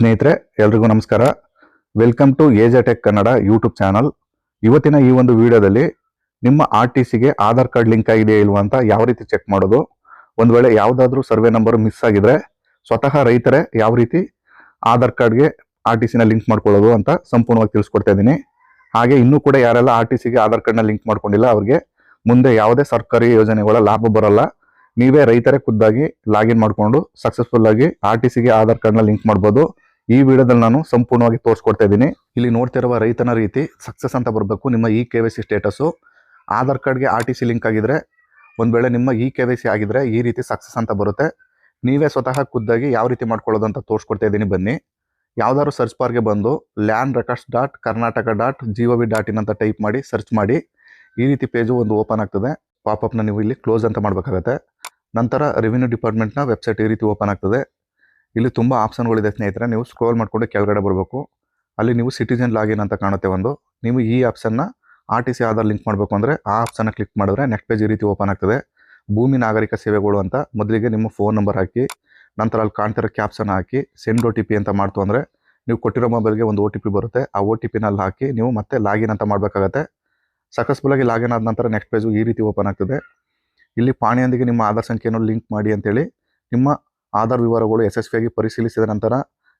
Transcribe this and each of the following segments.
ಸ್ನೇಹಿತರೆ, ಎಲ್ರಿಗೂ ನಮಸ್ಕಾರ. Welcome to tech Kannada YouTube channel ಇವತ್ತಿನ ಈ ಒಂದು ವಿಡಿಯೋದಲ್ಲಿ ನಿಮ್ಮ ಆರ್ ಟಿ ಸಿಗೆ ಆಧಾರ್ ಕಾರ್ಡ್ ಲಿಂಕ್ ಆಗಿದೆ ಇಲ್ವಾ ಅಂತ ಯಾವ ರೀತಿ ಚೆಕ್ ಮಾಡೋದು? ಒಂದು ವೇಳೆ ಯಾವುದಾದ್ರೂ ಸರ್ವೆ ನಂಬರ್ ಮಿಸ್ ಆಗಿದ್ರೆ ಸ್ವತಃ ರೈತರೇ ಯಾವ ರೀತಿ ಆಧಾರ್ ಕಾರ್ಡ್ಗೆ ಆರ್ ಟಿ ಸಿನ ಲಿಂಕ್ ಮಾಡ್ಕೊಳ್ಳೋದು ಅಂತ ಸಂಪೂರ್ಣವಾಗಿ ತಿಳಿಸ್ಕೊಡ್ತಾ ಇದ್ದೀನಿ. ಹಾಗೆ ಇನ್ನೂ ಕೂಡ ಯಾರೆಲ್ಲ ಆರ್ ಟಿ ಸಿಗೆ ಆಧಾರ್ ಕಾರ್ಡ್ನ ಲಿಂಕ್ ಮಾಡ್ಕೊಂಡಿಲ್ಲ, ಅವ್ರಿಗೆ ಮುಂದೆ ಯಾವುದೇ ಸರ್ಕಾರಿ ಯೋಜನೆಗಳ ಲಾಭ ಬರಲ್ಲ. ನೀವೇ ರೈತರೇ ಖುದ್ದಾಗಿ ಲಾಗಿನ್ ಮಾಡಿಕೊಂಡು ಸಕ್ಸಸ್ಫುಲ್ ಆಗಿ ಆರ್ ಟಿ ಸಿಗೆ ಆಧಾರ್ ಕಾರ್ಡ್ನ ಲಿಂಕ್ ಮಾಡ್ಬೋದು. ಈ ವಿಡಿಯೋದಲ್ಲಿ ನಾನು ಸಂಪೂರ್ಣವಾಗಿ ತೋರಿಸ್ಕೊಡ್ತಾ ಇದ್ದೀನಿ. ಇಲ್ಲಿ ನೋಡ್ತಿರುವ ರೈತನ ರೀತಿ ಸಕ್ಸಸ್ ಅಂತ ಬರಬೇಕು. ನಿಮ್ಮ E K Y C status Aadhaar ಕಾರ್ಡ್ಗೆ ಆರ್ ಟಿ ಸಿ ಲಿಂಕ್ ಆಗಿದ್ರೆ, ಒಂದು ವೇಳೆ ನಿಮ್ಮ ಇ ಕೆ ವೈ ಸಿ ಆಗಿದ್ರೆ ಈ ರೀತಿ ಸಕ್ಸಸ್ ಅಂತ ಬರುತ್ತೆ. ನೀವೇ ಸ್ವತಃ ಖುದ್ದಾಗಿ ಯಾವ ರೀತಿ ಮಾಡ್ಕೊಳ್ಳೋದು ಅಂತ ತೋರಿಸ್ಕೊಡ್ತಾ ಇದ್ದೀನಿ ಬನ್ನಿ. ಯಾವ್ದಾದ್ರು ಸರ್ಚ್ ಬಾರ್ಗೆ ಬಂದು land records dot Karnataka dot G O V dot in ಅಂತ ಟೈಪ್ ಮಾಡಿ ಸರ್ಚ್ ಮಾಡಿ. ಈ ರೀತಿ ಪೇಜು ಒಂದು ಓಪನ್ ಆಗ್ತದೆ. ಪಾಪಪ್ನ ನೀವು ಇಲ್ಲಿ ಕ್ಲೋಸ್ ಅಂತ ಮಾಡಬೇಕಾಗತ್ತೆ. ನಂತರ ರೆವಿನ್ಯೂ ಡಿಪಾರ್ಟ್ಮೆಂಟ್ನ ವೆಬ್ಸೈಟ್ ಈ ರೀತಿ ಓಪನ್ ಆಗ್ತದೆ. ಇಲ್ಲಿ ತುಂಬ ಆಪ್ಷನ್ಗಳಿದೆ ಸ್ನೇಹಿತರೆ, ನೀವು ಸ್ಕ್ರೋಲ್ ಮಾಡ್ಕೊಂಡು ಕೆಳಗಡೆ ಬರಬೇಕು. ಅಲ್ಲಿ ನೀವು ಸಿಟಿಜನ್ ಲಾಗಿನ್ ಅಂತ ಕಾಣುತ್ತೆ ಒಂದು. ನೀವು ಈ ಆಪ್ಷನ್ನ R T C Aadhaar link ಮಾಡಬೇಕು ಅಂದರೆ ಆ ಆಪ್ಷನ್ನ ಕ್ಲಿಕ್ ಮಾಡಿದ್ರೆ ನೆಕ್ಸ್ಟ್ ಪೇಜ್ ಈ ರೀತಿ ಓಪನ್ ಆಗ್ತದೆ. ಭೂಮಿ ನಾಗರಿಕ ಸೇವೆಗಳು ಅಂತ ಮೊದಲಿಗೆ ನಿಮ್ಮ ಫೋನ್ ನಂಬರ್ ಹಾಕಿ, ನಂತರ ಅಲ್ಲಿ ಕಾಣ್ತಿರೋ ಕ್ಯಾಪ್ಷನ್ ಹಾಕಿ ಸೆಂಡ್ ಒ ಟಿ ಪಿ ಅಂತ ಮಾಡ್ತು ಅಂದರೆ ನೀವು ಕೊಟ್ಟಿರೋ ಮೊಬೈಲ್ಗೆ ಒಂದು ಒ ಟಿ ಪಿ ಬರುತ್ತೆ. ಆ ಒ ಟಿ ಪಿನಲ್ಲಿ ಹಾಕಿ ನೀವು ಮತ್ತೆ ಲಾಗಿನ್ ಅಂತ ಮಾಡಬೇಕಾಗತ್ತೆ. ಸಕ್ಸಸ್ಫುಲ್ಲಾಗಿ ಲಾಗಿನ್ ಆದ ನಂತರ ನೆಕ್ಸ್ಟ್ ಪೇಜು ಈ ರೀತಿ ಓಪನ್ ಆಗ್ತದೆ. ಇಲ್ಲಿ ಪಾಣಿಯೊಂದಿಗೆ ನಿಮ್ಮ ಆಧಾರ್ ಸಂಖ್ಯೆಯನ್ನು ಲಿಂಕ್ ಮಾಡಿ ಅಂತೇಳಿ ನಿಮ್ಮ ಆಧಾರ್ ವಿವರಗಳು ಯಶಸ್ವಿಯಾಗಿ ಪರಿಶೀಲಿಸಿದ ನಂತರ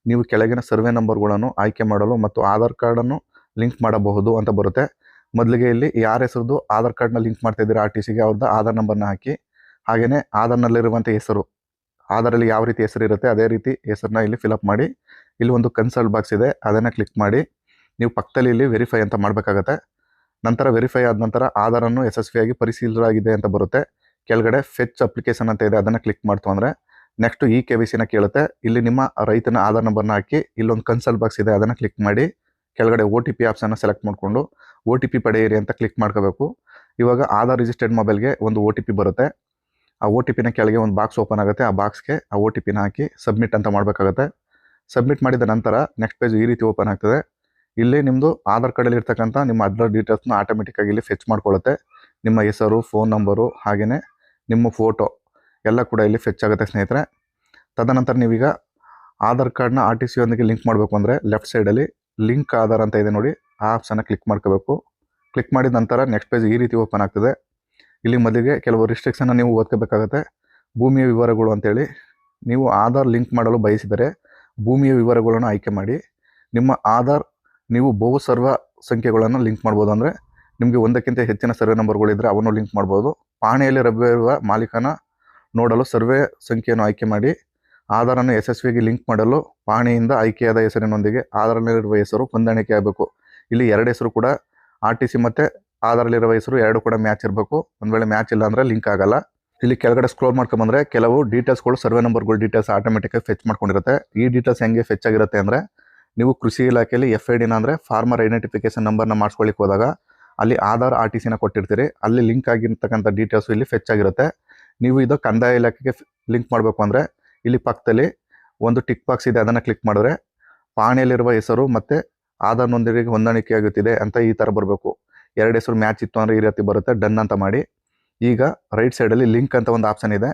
ನೀವು ಕೆಳಗಿನ ಸರ್ವೆ ನಂಬರ್ಗಳನ್ನು ಆಯ್ಕೆ ಮಾಡಲು ಮತ್ತು ಆಧಾರ್ ಕಾರ್ಡನ್ನು ಲಿಂಕ್ ಮಾಡಬಹುದು ಅಂತ ಬರುತ್ತೆ. ಮೊದಲಿಗೆ ಇಲ್ಲಿ ಯಾರ ಹೆಸರು ಆಧಾರ್ ಕಾರ್ಡ್ನ ಲಿಂಕ್ ಮಾಡ್ತಾ ಇದ್ದೀರಾ ಆರ್ ಟಿ ಸಿಗೆ ಅವ್ರದ್ದು ಆಧಾರ್ ನಂಬರ್ನ ಹಾಕಿ ಹಾಗೆಯೇ ಆಧಾರ್ನಲ್ಲಿರುವಂಥ ಹೆಸರು, ಆಧಾರಲ್ಲಿ ಯಾವ ರೀತಿ ಹೆಸರು ಇರುತ್ತೆ ಅದೇ ರೀತಿ ಹೆಸರನ್ನ ಇಲ್ಲಿ ಫಿಲಪ್ ಮಾಡಿ, ಇಲ್ಲಿ ಒಂದು ಕನ್ಸಲ್ಟ್ ಬಾಕ್ಸ್ ಇದೆ, ಅದನ್ನು ಕ್ಲಿಕ್ ಮಾಡಿ, ನೀವು ಪಕ್ಕದಲ್ಲಿ ಇಲ್ಲಿ ವೆರಿಫೈ ಅಂತ ಮಾಡಬೇಕಾಗತ್ತೆ. ನಂತರ ವೆರಿಫೈ ಆದ ನಂತರ ಆಧಾರನ್ನು ಯಶಸ್ವಿಯಾಗಿ ಪರಿಶೀಲಿಸಲಾಗಿದೆ ಅಂತ ಬರುತ್ತೆ. ಕೆಳಗಡೆ ಫೆಚ್ ಅಪ್ಲಿಕೇಶನ್ ಅಂತ ಇದೆ, ಅದನ್ನು ಕ್ಲಿಕ್ ಮಾಡ್ತು ಅಂದರೆ ನೆಕ್ಸ್ಟ್ ಈ ಕೆ ವಿ ಸಿನ ಕೇಳುತ್ತೆ. ಇಲ್ಲಿ ನಿಮ್ಮ ರೈತನ ಆಧಾರ್ ನಂಬರ್ನ ಹಾಕಿ ಇಲ್ಲೊಂದು ಕನ್ಸಲ್ಟ್ ಬಾಕ್ಸ್ ಇದೆ, ಅದನ್ನು ಕ್ಲಿಕ್ ಮಾಡಿ. ಕೆಳಗಡೆ ಓ ಟಿ ಪಿ ಆಪ್ಷನ್ನ ಸೆಲೆಕ್ಟ್ ಮಾಡಿಕೊಂಡು ಓ ಟಿ ಪಿ ಪಡೆಯಿರಿ ಅಂತ ಕ್ಲಿಕ್ ಮಾಡ್ಕೋಬೇಕು. ಇವಾಗ ಆಧಾರ್ ರಿಜಿಸ್ಟರ್ಡ್ ಮೊಬೈಲ್ಗೆ ಒಂದು ಓ ಟಿ ಪಿ ಬರುತ್ತೆ. ಆ ಒ ಟಿ ಪಿನ ಕೆಳಗೆ ಒಂದು ಬಾಕ್ಸ್ ಓಪನ್ ಆಗುತ್ತೆ. ಆ ಬಾಕ್ಸ್ಗೆ ಆ ಒ ಟಿ ಪಿನ ಹಾಕಿ ಸಬ್ಮಿಟ್ ಅಂತ ಮಾಡಬೇಕಾಗುತ್ತೆ. ಸಬ್ಮಿಟ್ ಮಾಡಿದ ನಂತರ ನೆಕ್ಸ್ಟ್ ಪೇಜ್ ಈ ರೀತಿ ಓಪನ್ ಆಗ್ತದೆ. ಇಲ್ಲಿ ನಿಮ್ಮದು ಆಧಾರ್ ಕಾರ್ಡಲ್ಲಿ ಇರ್ತಕ್ಕಂಥ ನಿಮ್ಮ ಅದರ ಡೀಟೇಲ್ಸ್ನ ಆಟೋಮೆಟಿಕ್ಕಾಗಿ ಇಲ್ಲಿ ಫೆಚ್ ಮಾಡ್ಕೊಳ್ಳುತ್ತೆ. ನಿಮ್ಮ ಹೆಸರು ಫೋನ್ ನಂಬರು ಹಾಗೆಯೇ ನಿಮ್ಮ ಫೋಟೋ ಎಲ್ಲ ಕೂಡ ಇಲ್ಲಿ ಫೆಚ್ ಆಗುತ್ತೆ, ಸ್ನೇಹಿತರೆ. ತದನಂತರ ನೀವೀಗ ಆಧಾರ್ ಕಾರ್ಡ್ನ ಆರ್ ಟಿ ಒಂದಿಗೆ ಲಿಂಕ್ ಮಾಡಬೇಕು ಅಂದರೆ ಲೆಫ್ಟ್ ಸೈಡಲ್ಲಿ ಲಿಂಕ್ ಆಧಾರ್ ಅಂತ ಇದೆ ನೋಡಿ. ಆ ಆಪ್ಷನ್ನ ಕ್ಲಿಕ್ ಮಾಡ್ಕೋಬೇಕು. ಕ್ಲಿಕ್ ಮಾಡಿದ ನಂತರ ನೆಕ್ಸ್ಟ್ ಪೇಜ್ ಈ ರೀತಿ ಓಪನ್ ಆಗ್ತದೆ. ಇಲ್ಲಿ ಮೊದಲಿಗೆ ಕೆಲವು ರಿಸ್ಟ್ರಿಕ್ಷನ್ನ ನೀವು ಓದ್ಕೋಬೇಕಾಗತ್ತೆ. ಭೂಮಿಯ ವಿವರಗಳು ಅಂತೇಳಿ. ನೀವು ಆಧಾರ್ ಲಿಂಕ್ ಮಾಡಲು ಬಯಸಿದರೆ ಭೂಮಿಯ ವಿವರಗಳನ್ನು ಆಯ್ಕೆ ಮಾಡಿ. ನಿಮ್ಮ ಆಧಾರ್ ನೀವು ಬಹು ಸರ್ವ ಸಂಖ್ಯೆಗಳನ್ನು ಲಿಂಕ್ ಮಾಡ್ಬೋದು ಅಂದರೆ ನಿಮಗೆ ಒಂದಕ್ಕಿಂತ ಹೆಚ್ಚಿನ ಸರ್ವೆ ನಂಬರ್ಗಳಿದ್ದರೆ ಅವನ್ನು ಲಿಂಕ್ ಮಾಡ್ಬೋದು. ಪಾಣಿಯಲ್ಲಿ ಲಭ್ಯವಿರುವ ಮಾಲೀಕನ ನೋಡಲು ಸರ್ವೆ ಸಂಖ್ಯೆಯನ್ನು ಆಯ್ಕೆ ಮಾಡಿ ಆಧಾರನ್ನು ಯಶಸ್ವಿಗೆ ಲಿಂಕ್ ಮಾಡಲು ಪಾಣಿಯಿಂದ ಆಯ್ಕೆಯಾದ ಹೆಸರಿನೊಂದಿಗೆ ಆಧಾರಲ್ಲಿರುವ ಹೆಸರು ಹೊಂದಾಣಿಕೆ ಆಗಬೇಕು. ಇಲ್ಲಿ ಎರಡು ಹೆಸರು ಕೂಡ ಆರ್ ಟಿ ಸಿ ಮತ್ತು ಆಧಾರಲ್ಲಿರುವ ಹೆಸರು ಎರಡು ಕೂಡ ಮ್ಯಾಚ್ ಇರಬೇಕು. ಒಂದು ವೇಳೆ ಮ್ಯಾಚ್ ಇಲ್ಲ ಅಂದರೆ ಲಿಂಕ್ ಆಗಲ್ಲ. ಇಲ್ಲಿ ಕೆಳಗಡೆ ಸ್ಕ್ರೋಲ್ ಮಾಡ್ಕೊಂಬಂದರೆ ಕೆಲವು ಡೀಟೇಲ್ಸ್ಗಳು ಸರ್ವೆ ನಂಬರ್ಗಳು ಡೀಟೇಲ್ಸ್ ಆಟೋಮೆಟಿಕಾಗಿ ಫೆಚ್ ಮಾಡ್ಕೊಂಡಿರುತ್ತೆ. ಈ ಡೀಟೇಲ್ಸ್ ಹೆಂಗೆ ಫೆಚ್ ಆಗಿರುತ್ತೆ ಅಂದರೆ ನೀವು ಕೃಷಿ ಇಲಾಖೆಯಲ್ಲಿ ಎಫ್ ಐ ಡಿನ ಅಂದರೆ ಫಾರ್ಮರ್ ಐಡೆಂಟಿಫಿಕೇಶನ್ ನಂಬರ್ನ ಮಾಡಿಸ್ಕೊಳ್ಳಿಕ್ಕೆ ಹೋದಾಗ ಅಲ್ಲಿ ಆಧಾರ್ ಆರ್ ಟಿ ಸಿನ ಕೊಟ್ಟಿರ್ತೀರಿ. ಅಲ್ಲಿ ಲಿಂಕ್ ಆಗಿರ್ತಕ್ಕಂಥ ಡೀಟೇಲ್ಸು ಇಲ್ಲಿ ಫೆಚ್ ಆಗಿರುತ್ತೆ. ನೀವು ಇದು ಕಂದಾಯ ಇಲಾಖೆಗೆ ಲಿಂಕ್ ಮಾಡಬೇಕು ಅಂದರೆ ಇಲ್ಲಿ ಪಕ್ಕದಲ್ಲಿ ಒಂದು ಟಿಕ್ ಬಾಕ್ಸ್ ಇದೆ, ಅದನ್ನು ಕ್ಲಿಕ್ ಮಾಡಿದ್ರೆ ಪಾಣಿಯಲ್ಲಿರುವ ಹೆಸರು ಮತ್ತು ಆಧಾರ್ನೊಂದಿಗೆ ಹೊಂದಾಣಿಕೆ ಆಗುತ್ತಿದೆ ಅಂತ ಈ ಥರ ಬರಬೇಕು. ಎರಡು ಹೆಸರು ಮ್ಯಾಚ್ ಇತ್ತು ಅಂದರೆ ಈ ರೀತಿ ಬರುತ್ತೆ ಡನ್ ಅಂತ ಮಾಡಿ. ಈಗ ರೈಟ್ ಸೈಡಲ್ಲಿ ಲಿಂಕ್ ಅಂತ ಒಂದು ಆಪ್ಷನ್ ಇದೆ.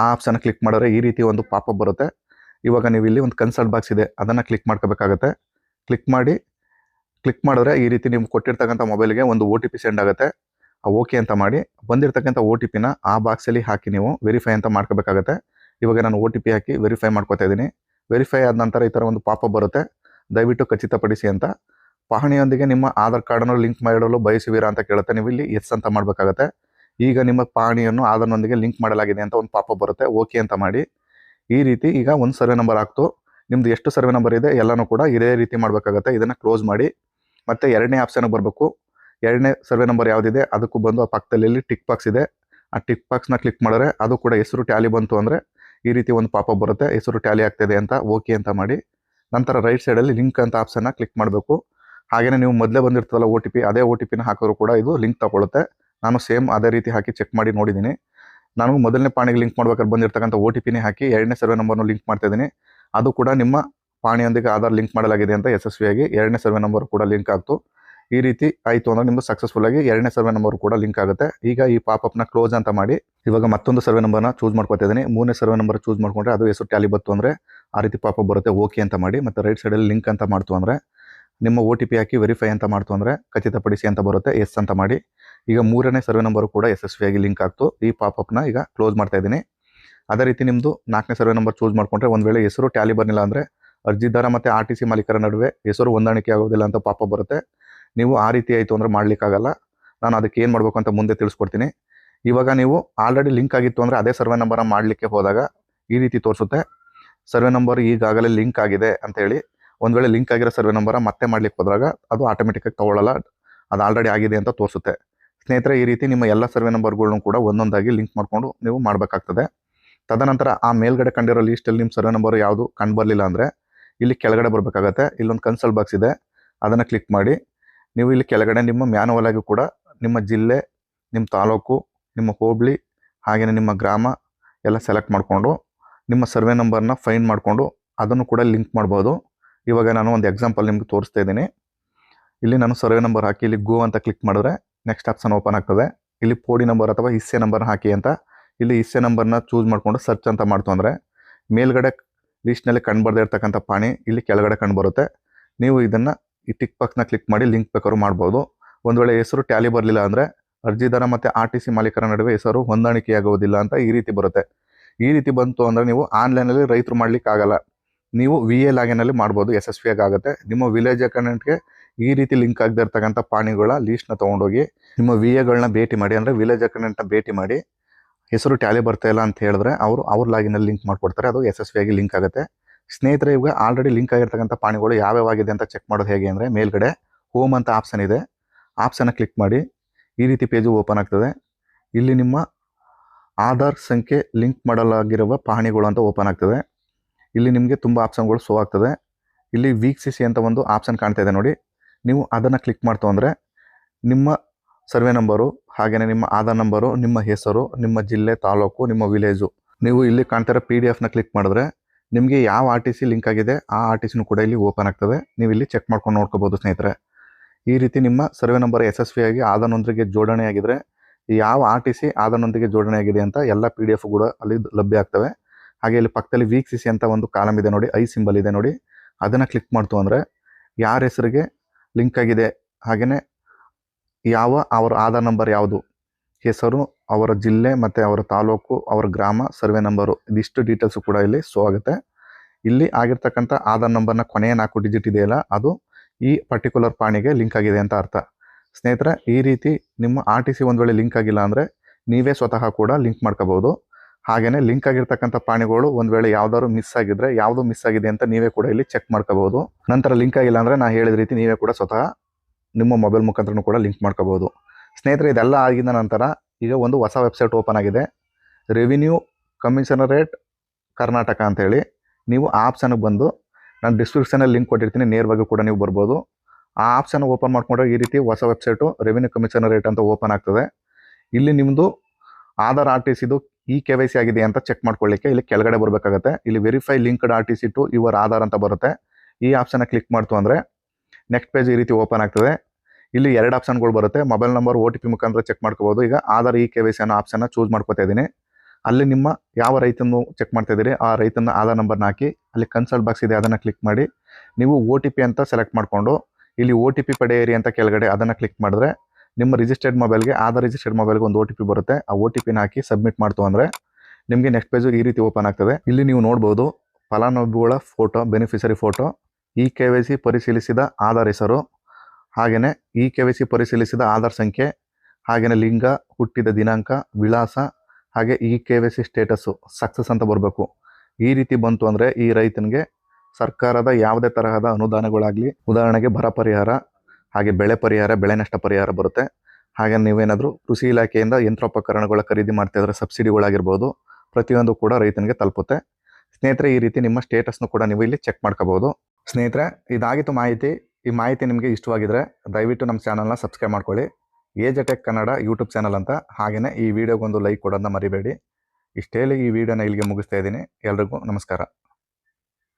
ಆ ಆಪ್ಷನ್ ಕ್ಲಿಕ್ ಮಾಡಿದ್ರೆ ಈ ರೀತಿ ಒಂದು ಪಾಪಪ್ ಬರುತ್ತೆ. ಇವಾಗ ನೀವು ಇಲ್ಲಿ ಒಂದು ಕನ್ಸಲ್ಟ್ ಬಾಕ್ಸ್ ಇದೆ, ಅದನ್ನು ಕ್ಲಿಕ್ ಮಾಡ್ಕೋಬೇಕಾಗತ್ತೆ. ಕ್ಲಿಕ್ ಮಾಡಿ ಕ್ಲಿಕ್ ಮಾಡಿದ್ರೆ ಈ ರೀತಿ ನಿಮ್ಗೆ ಕೊಟ್ಟಿರ್ತಕ್ಕಂಥ ಮೊಬೈಲ್ಗೆ ಒಂದು ಒ ಟಿ ಪಿ ಸೆಂಡ್ ಆಗುತ್ತೆ. ಓಕೆ ಅಂತ ಮಾಡಿ ಬಂದಿರತಕ್ಕಂಥ ಒ ಟಿ ಪಿನ ಆ ಬಾಕ್ಸಲ್ಲಿ ಹಾಕಿ ನೀವು ವೆರಿಫೈ ಅಂತ ಮಾಡ್ಕೋಬೇಕಾಗತ್ತೆ. ಇವಾಗ ನಾನು ಒ ಟಿ ಪಿ ಹಾಕಿ ವೆರಿಫೈ ಮಾಡ್ಕೋತಾ ಇದ್ದೀನಿ. ವೆರಿಫೈ ಆದ ನಂತರ ಈ ಥರ ಒಂದು ಪಾಪ ಬರುತ್ತೆ. ದಯವಿಟ್ಟು ಖಚಿತಪಡಿಸಿ ಅಂತ. ಪಹಣಿಯೊಂದಿಗೆ ನಿಮ್ಮ ಆಧಾರ್ ಕಾರ್ಡನ್ನು ಲಿಂಕ್ ಮಾಡಲು ಬಯಸುವಿರಾ ಅಂತ ಕೇಳುತ್ತೆ. ನೀವು ಇಲ್ಲಿ ಎಸ್ ಅಂತ ಮಾಡಬೇಕಾಗತ್ತೆ. ಈಗ ನಿಮ್ಮ ಪಹಣಿಯನ್ನು ಆಧಾರ್ನೊಂದಿಗೆ ಲಿಂಕ್ ಮಾಡಲಾಗಿದೆ ಅಂತ ಒಂದು ಪಾಪ ಬರುತ್ತೆ. ಓಕೆ ಅಂತ ಮಾಡಿ. ಈ ರೀತಿ ಈಗ ಒಂದು ಸರ್ವೆ ನಂಬರ್ ಆಗ್ತು. ನಿಮ್ದು ಎಷ್ಟು ಸರ್ವೆ ನಂಬರ್ ಇದೆ ಎಲ್ಲನೂ ಕೂಡ ಇದೇ ರೀತಿ ಮಾಡಬೇಕಾಗತ್ತೆ. ಇದನ್ನು ಕ್ಲೋಸ್ ಮಾಡಿ. ಮತ್ತೆ ಎರಡನೇ ಆಪ್ಷನ್ಗೆ ಬರಬೇಕು. ಎರಡನೇ ಸರ್ವೆ ನಂಬರ್ ಯಾವುದಿದೆ, ಅದಕ್ಕೂ ಬಂದು ಆ ಪಕ್ಕದಲ್ಲಿ ಟಿಕ್ ಬಾಕ್ಸ್ ಇದೆ. ಆ ಟಿಕ್ ಬಾಕ್ಸ್ನ ಕ್ಲಿಕ್ ಮಾಡಿದ್ರೆ ಅದು ಕೂಡ ಹೆಸರು ಟ್ಯಾಲಿ ಬಂತು ಅಂದರೆ ಈ ರೀತಿ ಒಂದು ಪಾಪ ಬರುತ್ತೆ. ಹೆಸರು ಟ್ಯಾಲಿ ಆಗ್ತಿದೆ ಅಂತ ಓಕೆ ಅಂತ ಮಾಡಿ. ನಂತರ ರೈಟ್ ಸೈಡಲ್ಲಿ ಲಿಂಕ್ ಅಂತ ಆಪ್ಷನ್ನ ಕ್ಲಿಕ್ ಮಾಡಬೇಕು. ಹಾಗೆಯೇ ನೀವು ಮೊದಲೇ ಬಂದಿರ್ತಲ್ಲ ಒ ಟಿ ಪಿ, ಅದೇ ಒ ಟಿ ಪಿನ ಹಾಕಿದ್ರು ಕೂಡ ಇದು ಲಿಂಕ್ ತಗೊಳುತ್ತೆ. ನಾನು ಸೇಮ್ ಅದೇ ರೀತಿ ಹಾಕಿ ಚೆಕ್ ಮಾಡಿ ನೋಡಿದ್ದೀನಿ. ನಾನು ಮೊದಲನೇ ಪಾಣಿಗೆ ಲಿಂಕ್ ಮಾಡ್ಬೇಕಾದ್ರೆ ಬಂದಿರತಕ್ಕಂಥ ಒ ಟಿ ಪಿನೇ ಹಾಕಿ ಎರಡನೇ ಸರ್ವೆ ನಂಬರ್ನು ಲಿಂಕ್ ಮಾಡ್ತಾ ಇದ್ದೀನಿ. ಅದು ಕೂಡ ನಿಮ್ಮ ಪಾಣಿಯೊಂದಿಗೆ ಆಧಾರ್ ಲಿಂಕ್ ಮಾಡಲಾಗಿದೆ ಅಂತ ಯಶಸ್ವಿಯಾಗಿ ಎರಡನೇ ಸರ್ವೆ ನಂಬರ್ ಕೂಡ ಲಿಂಕ್ ಆಗ್ತು ಈ ರೀತಿ ಆಯಿತು ಅಂದರೆ ನಿಮ್ಮದು ಸಕ್ಸಸ್ಫುಲ್ ಆಗಿ ಎರಡನೇ ಸರ್ವೆ ನಂಬರ್ ಕೂಡ ಲಿಂಕ್ ಆಗುತ್ತೆ. ಈಗ ಈ ಪಾಪಪ್ನ ಕ್ಲೋಸ್ ಅಂತ ಮಾಡಿ, ಇವಾಗ ಮತ್ತೊಂದು ಸರ್ವೆ ನಂಬರ್ನ ಚೂಸ್ ಮಾಡ್ಕೊತಾ ಇದ್ದೀನಿ. ಮೂರನೇ ಸರ್ವೆ ನಂಬರ್ ಚೂಸ್ ಮಾಡ್ಕೊಂಡ್ರೆ ಅದು ಹೆಸರು ಟ್ಯಾಲಿ ಬಂತು ಅಂದರೆ ಆ ರೀತಿ ಪಾಪ ಬರುತ್ತೆ ಓಕೆ ಅಂತ ಮಾಡಿ. ಮತ್ತು ರೈಟ್ ಸೈಡಲ್ಲಿ ಲಿಂಕ್ ಅಂತ ಮಾಡ್ತು ಅಂದರೆ, ನಿಮ್ಮ ಒ ಟಿ ಪಿ ಹಾಕಿ ವೆರಿಫೈ ಅಂತ ಮಾಡ್ತು ಅಂದರೆ ಖಚಿತಪಡಿಸಿ ಅಂತ ಬರುತ್ತೆ ಎಸ್ ಅಂತ ಮಾಡಿ. ಈಗ ಮೂರನೇ ಸರ್ವೆ ನಂಬರ್ ಕೂಡ ಯಶಸ್ವಿಯಾಗಿ ಲಿಂಕ್ ಆಗ್ತು. ಈ ಪಾಪಪ್ನ ಈಗ ಕ್ಲೋಸ್ ಮಾಡ್ತಾ ಇದ್ದೀನಿ. ಅದೇ ರೀತಿ ನಿಮ್ಮದು ನಾಲ್ಕನೇ ಸರ್ವೆ ನಂಬರ್ ಚೂಸ್ ಮಾಡ್ಕೊಂಡ್ರೆ ಒಂದು ವೇಳೆ ಹೆಸರು ಟ್ಯಾಲಿ ಬರಲಿಲ್ಲ ಅಂದರೆ ಅರ್ಜಿದಾರ ಮತ್ತು ಆರ್ ಟಿ ಸಿ ಮಾಲೀಕರ ನಡುವೆ ಹೆಸರು ಹೊಂದಾಣಿಕೆ ಆಗೋದಿಲ್ಲ ಅಂತ ಪಾಪ ಬರುತ್ತೆ. ನೀವು ಆ ರೀತಿ ಆಯಿತು ಅಂದರೆ ಮಾಡಲಿಕ್ಕಾಗಲ್ಲ. ನಾನು ಅದಕ್ಕೆ ಏನು ಮಾಡಬೇಕು ಅಂತ ಮುಂದೆ ತಿಳಿಸ್ಕೊಡ್ತೀನಿ. ಇವಾಗ ನೀವು ಆಲ್ರೆಡಿ ಲಿಂಕ್ ಆಗಿತ್ತು ಅಂದರೆ ಅದೇ ಸರ್ವೆ ನಂಬರ್ನ ಮಾಡಲಿಕ್ಕೆ ಹೋದಾಗ ಈ ರೀತಿ ತೋರಿಸುತ್ತೆ. ಸರ್ವೆ ನಂಬರ್ ಈಗಾಗಲೇ ಲಿಂಕ್ ಆಗಿದೆ ಅಂತ ಹೇಳಿ ಒಂದು ವೇಳೆ ಲಿಂಕ್ ಆಗಿರೋ ಸರ್ವೆ ನಂಬರ ಮತ್ತೆ ಮಾಡ್ಲಿಕ್ಕೆ ಹೋದಾಗ ಅದು ಆಟೋಮೆಟಿಕ್ಕಾಗಿ ತೊಗೊಳ್ಳಲ್ಲ. ಅದು ಆಲ್ರೆಡಿ ಆಗಿದೆ ಅಂತ ತೋರಿಸುತ್ತೆ. ಸ್ನೇಹಿತರೆ, ಈ ರೀತಿ ನಿಮ್ಮ ಎಲ್ಲ ಸರ್ವೆ ನಂಬರ್ಗಳನ್ನೂ ಕೂಡ ಒಂದೊಂದಾಗಿ ಲಿಂಕ್ ಮಾಡಿಕೊಂಡು ನೀವು ಮಾಡಬೇಕಾಗ್ತದೆ. ತದನಂತರ ಆ ಮೇಲ್ಗಡೆ ಕಂಡಿರೋ ಲೀಸ್ಟಲ್ಲಿ ನಿಮ್ಮ ಸರ್ವೆ ನಂಬರ್ ಯಾವುದು ಕಂಡು ಬರಲಿಲ್ಲ ಅಂದರೆ ಇಲ್ಲಿ ಕೆಳಗಡೆ ಬರಬೇಕಾಗತ್ತೆ. ಇಲ್ಲೊಂದು ಕನ್ಸಲ್ಟ್ ಬಾಕ್ಸ್ ಇದೆ. ಅದನ್ನು ಕ್ಲಿಕ್ ಮಾಡಿ. ನೀವು ಇಲ್ಲಿ ಕೆಳಗಡೆ ನಿಮ್ಮ ಮ್ಯಾನುವಲ್ ಆಗಿ ಕೂಡ ನಿಮ್ಮ ಜಿಲ್ಲೆ, ನಿಮ್ಮ ತಾಲೂಕು, ನಿಮ್ಮ ಹೋಬಳಿ ಹಾಗೆಯೇ ನಿಮ್ಮ ಗ್ರಾಮ ಎಲ್ಲ ಸೆಲೆಕ್ಟ್ ಮಾಡಿಕೊಂಡು ನಿಮ್ಮ ಸರ್ವೆ ನಂಬರ್ನ ಫೈನ್ ಮಾಡಿಕೊಂಡು ಅದನ್ನು ಕೂಡ ಲಿಂಕ್ ಮಾಡ್ಬೋದು. ಇವಾಗ ನಾನು ಒಂದು ಎಕ್ಸಾಂಪಲ್ ನಿಮ್ಗೆ ತೋರಿಸ್ತಾ ಇದ್ದೀನಿ. ಇಲ್ಲಿ ನಾನು ಸರ್ವೆ ನಂಬರ್ ಹಾಕಿ ಇಲ್ಲಿ ಗೋ ಅಂತ ಕ್ಲಿಕ್ ಮಾಡಿದ್ರೆ ನೆಕ್ಸ್ಟ್ ಆಪ್ಷನ್ ಓಪನ್ ಆಗ್ತದೆ. ಇಲ್ಲಿ ಪೋಡಿ ನಂಬರ್ ಅಥವಾ ಹಿಸ್ಸೆ ನಂಬರ್ ಹಾಕಿ ಅಂತ. ಇಲ್ಲಿ ಹಿಸ್ಸೆ ನಂಬರ್ನ ಚೂಸ್ ಮಾಡಿಕೊಂಡು ಸರ್ಚ್ ಅಂತ ಮಾಡ್ತು ಅಂದರೆ ಮೇಲ್ಗಡೆ ಲೀಸ್ಟ್ನಲ್ಲಿ ಕಂಡು ಬರ್ದೇ ಇರ್ತಕ್ಕಂಥ ಪಾಣಿ ಇಲ್ಲಿ ಕೆಳಗಡೆ ಕಂಡು ಬರುತ್ತೆ. ನೀವು ಇದನ್ನು ಈ ಟಿಕ್ ಬಾಕ್ಸ್ನ ಕ್ಲಿಕ್ ಮಾಡಿ ಲಿಂಕ್ ಬೇಕಾದ್ರೂ ಮಾಡ್ಬೋದು. ಒಂದು ವೇಳೆ ಹೆಸರು ಟ್ಯಾಲಿ ಬರಲಿಲ್ಲ ಅಂದರೆ ಅರ್ಜಿದಾರ ಮತ್ತು ಆರ್ ಟಿ ಸಿ ಮಾಲೀಕರ ನಡುವೆ ಹೆಸರು ಹೊಂದಾಣಿಕೆಯಾಗುವುದಿಲ್ಲ ಅಂತ ಈ ರೀತಿ ಬರುತ್ತೆ. ಈ ರೀತಿ ಬಂತು ಅಂದರೆ ನೀವು ಆನ್ಲೈನಲ್ಲಿ ರೈತರು ಮಾಡ್ಲಿಕ್ಕೆ ಆಗಲ್ಲ. ನೀವು ವಿ ಎ ಲಾಗಿನಲ್ಲಿ ಮಾಡ್ಬೋದು, ಯಶಸ್ವಿಯಾಗಿ ಆಗುತ್ತೆ. ನಿಮ್ಮ ವಿಲೇಜ್ ಅಕೌಂಟ್ಗೆ ಈ ರೀತಿ ಲಿಂಕ್ ಆಗದೆ ಇರ್ತಕ್ಕಂಥ ಪಾಣಿಗಳ ಲೀಸ್ಟ್ನ ತೊಗೊಂಡೋಗಿ ನಿಮ್ಮ ವಿ ಎಗಳನ್ನ ಭೇಟಿ ಮಾಡಿ, ಅಂದರೆ ವಿಲೇಜ್ ಅಕೌಂಟ್ನ ಭೇಟಿ ಮಾಡಿ, ಹೆಸರು ಟ್ಯಾಲಿ ಬರ್ತಾ ಇಲ್ಲ ಅಂತ ಹೇಳಿದ್ರೆ ಅವರು ಅವ್ರ ಲಾಗಿನಲ್ಲಿ ಲಿಂಕ್ ಮಾಡಿಕೊಡ್ತಾರೆ. ಅದು ಯಶಸ್ವಿಯಾಗಿ ಲಿಂಕ್ ಆಗುತ್ತೆ. ಸ್ನೇಹಿತರೆ, ಇವಾಗ ಆಲ್ರೆಡಿ ಲಿಂಕ್ ಆಗಿರ್ತಕ್ಕಂಥ ಪಾಣಿಗಳು ಯಾವ್ಯಾವಾಗಿದೆ ಅಂತ ಚೆಕ್ ಮಾಡೋದು ಹೇಗೆ ಅಂದರೆ ಮೇಲ್ಗಡೆ ಹೋಮ್ ಅಂತ ಆಪ್ಷನ್ ಇದೆ. ಆಪ್ಷನ್ನ ಕ್ಲಿಕ್ ಮಾಡಿ ಈ ರೀತಿ ಪೇಜು ಓಪನ್ ಆಗ್ತದೆ. ಇಲ್ಲಿ ನಿಮ್ಮ ಆಧಾರ್ ಸಂಖ್ಯೆ ಲಿಂಕ್ ಮಾಡಲಾಗಿರುವ ಪಹಣಿಗಳು ಅಂತ ಓಪನ್ ಆಗ್ತದೆ. ಇಲ್ಲಿ ನಿಮಗೆ ತುಂಬ ಆಪ್ಷನ್ಗಳು ಶೋ ಆಗ್ತದೆ. ಇಲ್ಲಿ ವೀಕ್ಷಿಸಿ ಅಂತ ಒಂದು ಆಪ್ಷನ್ ಕಾಣ್ತಾ ಇದೆ ನೋಡಿ. ನೀವು ಅದನ್ನು ಕ್ಲಿಕ್ ಮಾಡ್ತು ಅಂದರೆ ನಿಮ್ಮ ಸರ್ವೆ ನಂಬರು ಹಾಗೆಯೇ ನಿಮ್ಮ ಆಧಾರ್ ನಂಬರು ನಿಮ್ಮ ಹೆಸರು, ನಿಮ್ಮ ಜಿಲ್ಲೆ, ತಾಲೂಕು, ನಿಮ್ಮ ವಿಲೇಜು ನೀವು ಇಲ್ಲಿ ಕಾಣ್ತಿರೋ ಪಿ ಡಿ ಕ್ಲಿಕ್ ಮಾಡಿದ್ರೆ ನಿಮಗೆ ಯಾವ ಆರ್ ಲಿಂಕ್ ಆಗಿದೆ, ಆ ಆರ್ ಟಿ ಕೂಡ ಇಲ್ಲಿ ಓಪನ್ ಆಗ್ತದೆ. ನೀವು ಇಲ್ಲಿ ಚೆಕ್ ಮಾಡ್ಕೊಂಡು ನೋಡ್ಕೋಬೋದು ಸ್ನೇಹಿತರೆ. ಈ ರೀತಿ ನಿಮ್ಮ ಸರ್ವೆ ನಂಬರ್ ಯಶಸ್ವಿಯಾಗಿ ಆಧಾರ್ನೊಂದಿಗೆ ಜೋಡಣೆಯಾಗಿದ್ರೆ ಯಾವ ಆರ್ ಟಿ ಸಿ ಆಧಾರ್ನೊಂದಿಗೆ ಜೋಡಣೆಯಾಗಿದೆ ಅಂತ ಎಲ್ಲ ಪಿ ಡಿ ಎಫ್ ಕೂಡ ಅಲ್ಲಿ ಲಭ್ಯ ಆಗ್ತವೆ. ಹಾಗೆ ಇಲ್ಲಿ ಪಕ್ಕದಲ್ಲಿ ವೀಕ್ಷಿಸಿ ಅಂತ ಒಂದು ಕಾಲಮ್ ಇದೆ ನೋಡಿ ಐ ಸಿಂಬಲ್ ಇದೆ ನೋಡಿ. ಅದನ್ನು ಕ್ಲಿಕ್ ಮಾಡ್ತು ಅಂದರೆ ಯಾರ ಹೆಸರಿಗೆ ಲಿಂಕ್ ಆಗಿದೆ ಹಾಗೆಯೇ ಯಾವ, ಅವರ ಆಧಾರ್ ನಂಬರ್ ಯಾವುದು ಹೆಸರು ಅವರ ಜಿಲ್ಲೆ ಮತ್ತು ಅವರ ತಾಲೂಕು, ಅವರ ಗ್ರಾಮ ಸರ್ವೆ ನಂಬರು ಇದಿಷ್ಟು ಡೀಟೇಲ್ಸು ಕೂಡ ಇಲ್ಲಿ ಸೋ ಆಗುತ್ತೆ. ಇಲ್ಲಿ ಆಗಿರ್ತಕ್ಕಂಥ ಆಧಾರ್ ನಂಬರ್ನ ಕೊನೆಯ ನಾಲ್ಕು ಡಿಜಿಟ್ ಇದೆಯಲ್ಲ, ಅದು ಈ ಪರ್ಟಿಕ್ಯುಲರ್ ಪಾಣಿಗೆ ಲಿಂಕ್ ಆಗಿದೆ ಅಂತ ಅರ್ಥ. ಸ್ನೇಹಿತರೆ, ಈ ರೀತಿ ನಿಮ್ಮ ಆರ್ ಟಿ ವೇಳೆ ಲಿಂಕ್ ಆಗಿಲ್ಲ ಅಂದರೆ ನೀವೇ ಸ್ವತಃ ಕೂಡ ಲಿಂಕ್ ಮಾಡ್ಕೋಬೋದು. ಹಾಗೆಯೇ ಲಿಂಕ್ ಆಗಿರ್ತಕ್ಕಂಥ ಪ್ರಾಣಿಗಳು ಒಂದು ವೇಳೆ ಯಾವ್ದಾದ್ರು ಮಿಸ್ ಆಗಿದ್ರೆ ಯಾವುದು ಮಿಸ್ ಆಗಿದೆ ಅಂತ ನೀವೇ ಕೂಡ ಇಲ್ಲಿ ಚೆಕ್ ಮಾಡ್ಕೋಬೋದು. ನಂತರ ಲಿಂಕ್ ಆಗಿಲ್ಲ ಅಂದರೆ ನಾನು ಹೇಳಿದ ರೀತಿ ನೀವೇ ಕೂಡ ಸ್ವತಃ ನಿಮ್ಮ ಮೊಬೈಲ್ ಮುಖಾಂತರನೂ ಕೂಡ ಲಿಂಕ್ ಮಾಡ್ಕೋಬಹುದು ಸ್ನೇಹಿತರೆ, ಇದೆಲ್ಲ ಆಗಿದ ನಂತರ ಈಗ ಒಂದು ಹೊಸ ವೆಬ್ಸೈಟ್ ಓಪನ್ ಆಗಿದೆ. ರೆವಿನ್ಯೂ ಕಮಿಷನರೇಟ್ ಕರ್ನಾಟಕ ಅಂತೇಳಿ. ನೀವು ಆಪ್ಷನ್ಗೆ ಬಂದು ನಾನು ಡಿಸ್ಕ್ರಿಪ್ಷನಲ್ಲಿ ಲಿಂಕ್ ಕೊಟ್ಟಿರ್ತೀನಿ, ನೇರವಾಗಿ ಕೂಡ ನೀವು ಬರ್ಬೋದು. ಆ ಆಪ್ಷನ್ ಓಪನ್ ಮಾಡಿಕೊಂಡ್ರೆ ಈ ರೀತಿ ಹೊಸ ವೆಬ್ಸೈಟು ರೆವಿನ್ಯೂ ಕಮಿಷನರೇಟ್ ಅಂತ ಓಪನ್ ಆಗ್ತದೆ. ಇಲ್ಲಿ ನಿಮ್ಮದು ಆಧಾರ್ ಆರ್ ಟಿ ಸಿದು ಇ ಕೆ ವೈ ಸಿ ಆಗಿದೆ ಅಂತ ಚೆಕ್ ಮಾಡ್ಕೊಳ್ಳಿಕ್ಕೆ ಇಲ್ಲಿ ಕೆಳಗಡೆ ಬರಬೇಕಾಗತ್ತೆ. ಇಲ್ಲಿ verify linked R T C to your Aadhaar ಅಂತ ಬರುತ್ತೆ. ಈ ಆಪ್ಷನ್ನ ಕ್ಲಿಕ್ ಮಾಡ್ತು ಅಂದರೆ ನೆಕ್ಸ್ಟ್ ಪೇಜ್ ಈ ರೀತಿ ಓಪನ್ ಆಗ್ತದೆ. ಇಲ್ಲಿ ಎರಡು ಆಪ್ಷನ್ಗಳು ಬರುತ್ತೆ. Mobile number O T P ಮುಖಾಂತರ ಚೆಕ್ ಮಾಡ್ಕೋಬೋದು ಈಗ Aadhaar E K Y C ಅನ್ನೋ ಆಪ್ಷನ್ನ ಚೂಸ್ ಮಾಡ್ಕೋತಾ ಇದ್ದೀನಿ. ಅಲ್ಲಿ ನಿಮ್ಮ ಯಾವ ರೈತನ್ನು ಚೆಕ್ ಮಾಡ್ತಾ ಇದ್ದೀರಿ, ಆ ರೈತನ ಆಧಾರ್ ನಂಬರ್ನ ಹಾಕಿ, ಅಲ್ಲಿ ಕನ್ಸಲ್ಟ್ ಬಾಕ್ಸ್ ಇದೆ, ಅದನ್ನು ಕ್ಲಿಕ್ ಮಾಡಿ. ನೀವು ಒ ಟಿ ಪಿ ಅಂತ ಸೆಲೆಕ್ಟ್ ಮಾಡಿಕೊಂಡು, ಇಲ್ಲಿ ಒ ಟಿ ಪಿ ಪಡೆಯಿರಿ ಅಂತ ಕೆಳಗಡೆ ಅದನ್ನು ಕ್ಲಿಕ್ ಮಾಡಿದ್ರೆ, ನಿಮ್ಮ ರಿಜಿಸ್ಟರ್ಡ್ ಮೊಬೈಲ್ಗೆ ಆಧಾರ್ ರಿಜಿಸ್ಟರ್ಡ್ ಮೊಬೈಲ್ಗೆ ಒಂದು ಒ ಟಿ ಪಿ ಬರುತ್ತೆ. ಆ ಒ ಟಿ ಪಿನ ಹಾಕಿ ಸಬ್ಮಿಟ್ ಮಾಡ್ತು ಅಂದರೆ, ನಿಮಗೆ ನೆಕ್ಸ್ಟ್ ಪೇಜು ಈ ರೀತಿ ಓಪನ್ ಆಗ್ತದೆ. ಇಲ್ಲಿ ನೀವು ನೋಡ್ಬೋದು, ಫಲಾನುಭವಿಗಳ photo beneficiary photo E K Y C ಪರಿಶೀಲಿಸಿದ ಆಧಾರ್ ಹೆಸರು ಹಾಗೆಯೇ ಇ ಕೆ ವೈ ಸಿ ಪರಿಶೀಲಿಸಿದ ಆಧಾರ್ ಸಂಖ್ಯೆ ಹಾಗೆಯೇ ಲಿಂಗ, ಹುಟ್ಟಿದ ದಿನಾಂಕ, ವಿಳಾಸ, ಹಾಗೆ E K Y C status success ಅಂತ ಬರಬೇಕು. ಈ ರೀತಿ ಬಂತು ಅಂದರೆ ಈ ರೈತನಿಗೆ ಸರ್ಕಾರದ ಯಾವುದೇ ತರಹದ ಅನುದಾನಗಳಾಗಲಿ, ಉದಾಹರಣೆಗೆ ಬರ ಪರಿಹಾರ, ಹಾಗೆ ಬೆಳೆ ಪರಿಹಾರ, ಬೆಳೆ ನಷ್ಟ ಪರಿಹಾರ ಬರುತ್ತೆ. ಹಾಗೆ ನೀವೇನಾದರೂ ಕೃಷಿ ಇಲಾಖೆಯಿಂದ ಯಂತ್ರೋಪಕರಣಗಳ ಖರೀದಿ ಮಾಡ್ತಾ ಇದ್ರೆ ಸಬ್ಸಿಡಿಗಳಾಗಿರ್ಬೋದು, ಪ್ರತಿಯೊಂದು ಕೂಡ ರೈತನಿಗೆ ತಲುಪುತ್ತೆ. ಸ್ನೇಹಿತರೆ, ಈ ರೀತಿ ನಿಮ್ಮ ಸ್ಟೇಟಸ್ನು ಕೂಡ ನೀವು ಇಲ್ಲಿ ಚೆಕ್ ಮಾಡ್ಕೋಬೋದು ಸ್ನೇಹಿತರೆ, ಇದಾಗಿತ್ತು ಮಾಹಿತಿ. ಈ ಮಾಹಿತಿ ನಿಮಗೆ ಇಷ್ಟವಾಗಿದ್ರೆ ದಯವಿಟ್ಟು ನಮ್ಮ ಚಾನಲ್ನ ಸಬ್ಸ್ಕ್ರೈಬ್ ಮಾಡ್ಕೊಳ್ಳಿ. ಏಜ್ ಅಟೆಕ್ ಕನ್ನಡ ಯೂಟ್ಯೂಬ್ ಚಾನಲ್ ಅಂತ ಹಾಗೆಯೇ ಈ ವಿಡಿಯೋಗೊಂದು ಲೈಕ್ ಕೊಡೋದನ್ನ ಮರಿಬೇಡಿ. ಇಷ್ಟೇಲಿ ಈ ವಿಡಿಯೋನ ಇಲ್ಲಿಗೆ ಮುಗಿಸ್ತಾ ಇದ್ದೀನಿ. ಎಲ್ರಿಗೂ ನಮಸ್ಕಾರ.